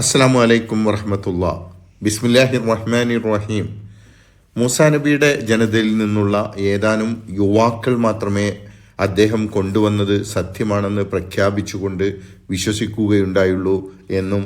അസ്സാം വലൈക്കും വറഹമത്തുള്ള. ബിസ്മില്ലാഹി റഹ്മാനി റഹീം മൂസാ നബിയുടെ ജനതയിൽ നിന്നുള്ള ഏതാനും യുവാക്കൾ മാത്രമേ അദ്ദേഹം കൊണ്ടുവന്നത് സത്യമാണെന്ന് പ്രഖ്യാപിച്ചുകൊണ്ട് വിശ്വസിക്കുകയുണ്ടായുള്ളൂ എന്നും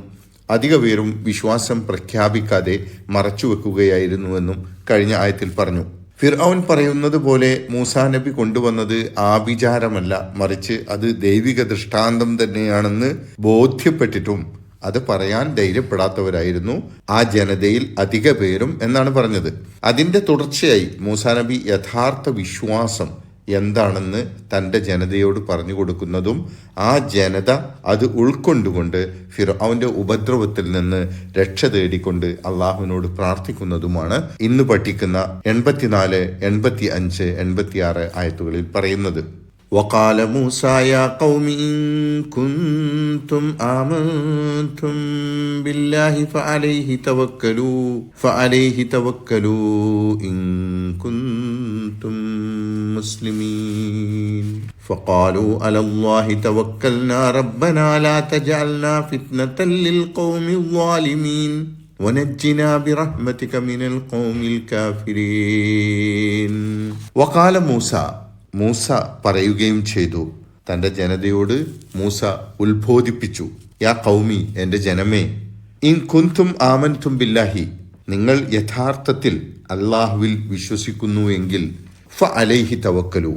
അധിക പേരും വിശ്വാസം പ്രഖ്യാപിക്കാതെ മറച്ചുവെക്കുകയായിരുന്നുവെന്നും കഴിഞ്ഞ ആയത്തിൽ പറഞ്ഞു. ഫിർഔൻ പറയുന്നത് പോലെ മൂസാ നബി കൊണ്ടുവന്നത് ആഭിചാരമല്ല മറിച്ച് അത് ദൈവിക ദൃഷ്ടാന്തം തന്നെയാണെന്ന് ബോധ്യപ്പെട്ടിട്ടും അത് പറയാൻ ധൈര്യപ്പെടാത്തവരായിരുന്നു. ആ ജനതയിൽ അധിക പേരും എന്നാണ് പറഞ്ഞത്. അതിന്റെ തുടർച്ചയായി മൂസാ നബി യഥാർത്ഥ വിശ്വാസം എന്താണെന്ന് തന്റെ ജനതയോട് പറഞ്ഞു കൊടുക്കുന്നതും ആ ജനത അത് ഉൾക്കൊണ്ടുകൊണ്ട് ഫിർ അവന്റെ ഉപദ്രവത്തിൽ നിന്ന് രക്ഷ തേടിക്കൊണ്ട് അള്ളാഹുവിനോട് പ്രാർത്ഥിക്കുന്നതുമാണ് ഇന്ന് പഠിക്കുന്ന എൺപത്തിനാല് എൺപത്തി അഞ്ച് എൺപത്തിയാറ് ആയത്തുകളിൽ പറയുന്നത്. وقال موسى يا قوم إن كنتم آمنتم بالله فعليه توكلوا فعليه توكلوا إن كنتم مسلمين. فقالوا على الله توكلنا ربنا لا تجعلنا فتنة للقوم الظالمين ونجنا برحمتك من القوم الكافرين. وقال موسى മൂസ പറയുകയും ചെയ്തു. തന്റെ ജനതയോട് മൂസ ഉത്ബോധിപ്പിച്ചു. യാ കൗമി എന്റെ ജനമേ ഇൻ കുന്തും ആമൻതും ബില്ലാഹി നിങ്ങൾ യഥാർത്ഥത്തിൽ അള്ളാഹുവിൽ വിശ്വസിക്കുന്നു എങ്കിൽ ഫ അലൈഹി തവക്കലു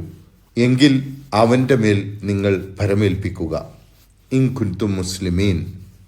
എങ്കിൽ അവന്റെ മേൽ നിങ്ങൾ ഭരമേൽപ്പിക്കുക. ഇൻ കുന്തും മുസ്ലിമീൻ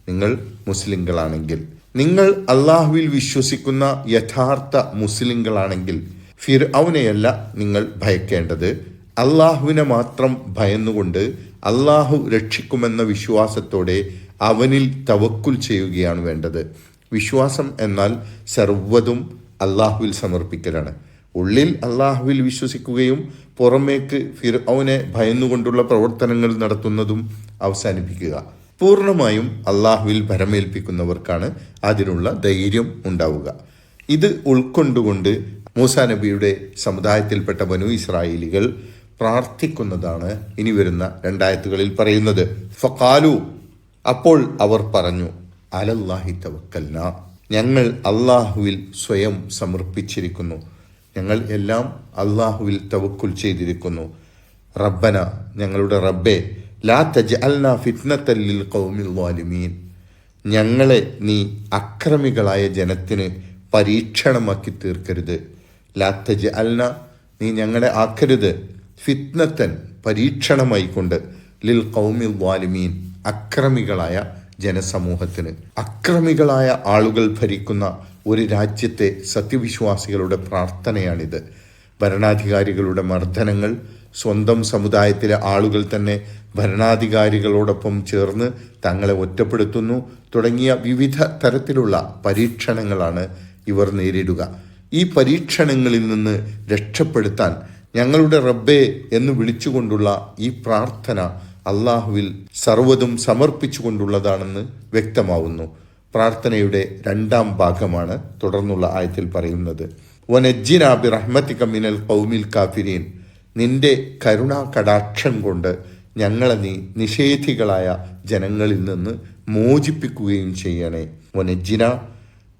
നിങ്ങൾ മുസ്ലിങ്ങളാണെങ്കിൽ നിങ്ങൾ അള്ളാഹുവിൽ വിശ്വസിക്കുന്ന യഥാർത്ഥ മുസ്ലിങ്ങളാണെങ്കിൽ ഫിർ അവനെയല്ല നിങ്ങൾ ഭയക്കേണ്ടത്. അള്ളാഹുവിനെ മാത്രം ഭയന്നുകൊണ്ട് അള്ളാഹു രക്ഷിക്കുമെന്ന വിശ്വാസത്തോടെ അവനിൽ തവക്കുൽ ചെയ്യുകയാണ് വേണ്ടത്. വിശ്വാസം എന്നാൽ സർവതും അള്ളാഹുവിൽ സമർപ്പിക്കലാണ്. ഉള്ളിൽ അള്ളാഹുവിൽ വിശ്വസിക്കുകയും പുറമേക്ക് ഫിർ അവനെ ഭയന്നുകൊണ്ടുള്ള പ്രവർത്തനങ്ങൾ നടത്തുന്നതും അവസാനിപ്പിക്കുക. പൂർണമായും അള്ളാഹുവിൽ ഭരമേൽപ്പിക്കുന്നവർക്കാണ് അതിനുള്ള ധൈര്യം ഉണ്ടാവുക. ഇത് ഉൾക്കൊണ്ടുകൊണ്ട് മൂസാ നബിയുടെ സമുദായത്തിൽപ്പെട്ട ബനു ഇസ്രായേലികൾ പ്രാർത്ഥിക്കുന്നതാണ് ഇനി വരുന്ന രണ്ടായത്തുകളിൽ പറയുന്നത്. ഫക്കാലു അപ്പോൾ അവർ പറഞ്ഞു അലല്ലാഹി തവക്കല്ല ഞങ്ങൾ അള്ളാഹുവിൽ സ്വയം സമർപ്പിച്ചിരിക്കുന്നു. ഞങ്ങൾ എല്ലാം അള്ളാഹുവിൽ തവക്കുൽ ചെയ്തിരിക്കുന്നു. റബ്ബന ഞങ്ങളുടെ റബ്ബെ ലാ തജ് അൽന ഫിത്നത്തല്ലിൽ കൗമിൽ വാലിമീൻ ഞങ്ങളെ നീ അക്രമികളായ ജനത്തിന് പരീക്ഷണമാക്കി തീർക്കരുത്. ലാ അൽന നീ ഞങ്ങളെ ആക്കരുത്. ഫിത്നത്തൻ പരീക്ഷണമായിക്കൊണ്ട് ലിൽ കൗമിൽ വാലിമീൻ അക്രമികളായ ജനസമൂഹത്തിന്. അക്രമികളായ ആളുകൾ ഭരിക്കുന്ന ഒരു രാജ്യത്തെ സത്യവിശ്വാസികളുടെ പ്രാർത്ഥനയാണിത്. ഭരണാധികാരികളുടെ മർദ്ദനങ്ങൾ സ്വന്തം സമുദായത്തിലെ ആളുകൾ തന്നെ ഭരണാധികാരികളോടൊപ്പം ചേർന്ന് തങ്ങളെ ഒറ്റപ്പെടുത്തുന്നു തുടങ്ങിയ വിവിധ തരത്തിലുള്ള പരീക്ഷണങ്ങളാണ് ഇവർ നേരിടുക. ഈ പരീക്ഷണങ്ങളിൽ നിന്ന് രക്ഷപ്പെടുത്താൻ ഞങ്ങളുടെ റബ്ബേ എന്ന് വിളിച്ചുകൊണ്ടുള്ള ഈ പ്രാർത്ഥന അള്ളാഹുവിൽ സർവതും സമർപ്പിച്ചുകൊണ്ടുള്ളതാണെന്ന് വ്യക്തമാവുന്നു. പ്രാർത്ഥനയുടെ രണ്ടാം ഭാഗമാണ് തുടർന്നുള്ള ആയത്തിൽ പറയുന്നത്. വനജ്ജിനാബി റഹ്മത്തിക മിനൽ കൗമിൽ കാഫിരീൻ. നിന്റെ കരുണാ കടാക്ഷം കൊണ്ട് ഞങ്ങളെ നീ നിഷേധികളായ ജനങ്ങളിൽ നിന്ന് മോചിപ്പിക്കുകയും ചെയ്യണേ. വനജ്ജിന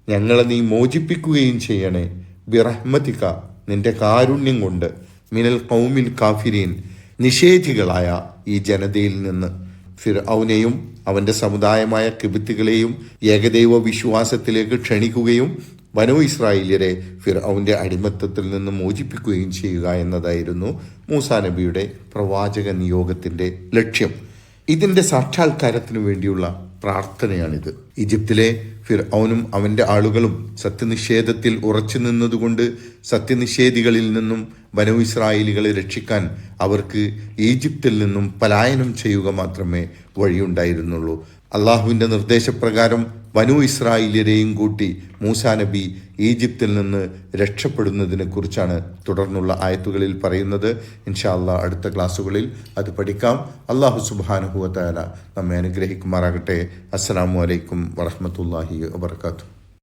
ഞങ്ങളെ നീ മോചിപ്പിക്കുകയും ചെയ്യണേ. ബിറഹ്മതിക നിന്റെ കാരുണ്യം കൊണ്ട് മിനൽ കൗമിൽ കാഫിരീൻ നിഷേധികളായ ഈ ജനതയിൽ നിന്ന്. ഫിർഔനെയും അവന്റെ സമുദായമായ കിബിത്തുകളെയും ഏകദൈവ വിശ്വാസത്തിലേക്ക് ക്ഷണിക്കുകയും വനോ ഇസ്രായേലിയരെ ഫിർ ഔന്റെ അടിമത്തത്തിൽ നിന്ന് മോചിപ്പിക്കുകയും ചെയ്യുക എന്നതായിരുന്നു മൂസാ നബിയുടെ പ്രവാചക നിയോഗത്തിന്റെ ലക്ഷ്യം. ഇതിന്റെ സാക്ഷാത്കാരത്തിനു വേണ്ടിയുള്ള പ്രാർത്ഥനയാണിത്. ഈജിപ്തിലെ ഫിർ ഔനും അവന്റെ ആളുകളും സത്യനിഷേധത്തിൽ ഉറച്ചു നിന്നതുകൊണ്ട് സത്യനിഷേധികളിൽ നിന്നും വനു ഇസ്രായേലികളെ രക്ഷിക്കാൻ അവർക്ക് ഈജിപ്തിൽ നിന്നും പലായനം ചെയ്യുക മാത്രമേ വഴിയുണ്ടായിരുന്നുള്ളൂ. അള്ളാഹുവിന്റെ നിർദ്ദേശപ്രകാരം വനു ഇസ്രായേലിയരെയും കൂട്ടി മൂസാ നബി ഈജിപ്തിൽ നിന്ന് രക്ഷപ്പെടുന്നതിനെ കുറിച്ചാണ് തുടർന്നുള്ള ആയത്തുകളിൽ പറയുന്നത്. ഇൻഷാ അല്ലാ അടുത്ത ക്ലാസ്സുകളിൽ അത് പഠിക്കാം. അള്ളാഹു സുബാനുഹുവത്തായ നമ്മെ അനുഗ്രഹിക്കുമാറാകട്ടെ. അസ്സാം വലൈക്കും വറഹമത്തല്ലാഹി വാത്തു